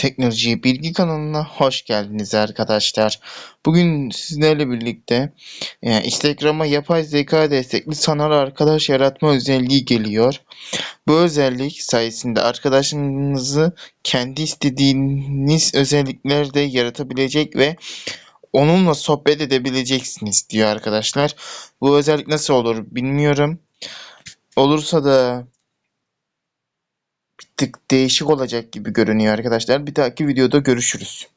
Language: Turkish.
Teknoloji Bilgi kanalına hoş geldiniz arkadaşlar. Bugün sizlerle birlikte e, Instagram'a yapay zeka destekli sanal arkadaş yaratma özelliği geliyor. Bu özellik sayesinde arkadaşınızı kendi istediğiniz özelliklerde yaratabilecek ve onunla sohbet edebileceksiniz diyor arkadaşlar. Bu özellik nasıl olur bilmiyorum. Olursa da tık değişik olacak gibi görünüyor arkadaşlar. Bir dahaki videoda görüşürüz.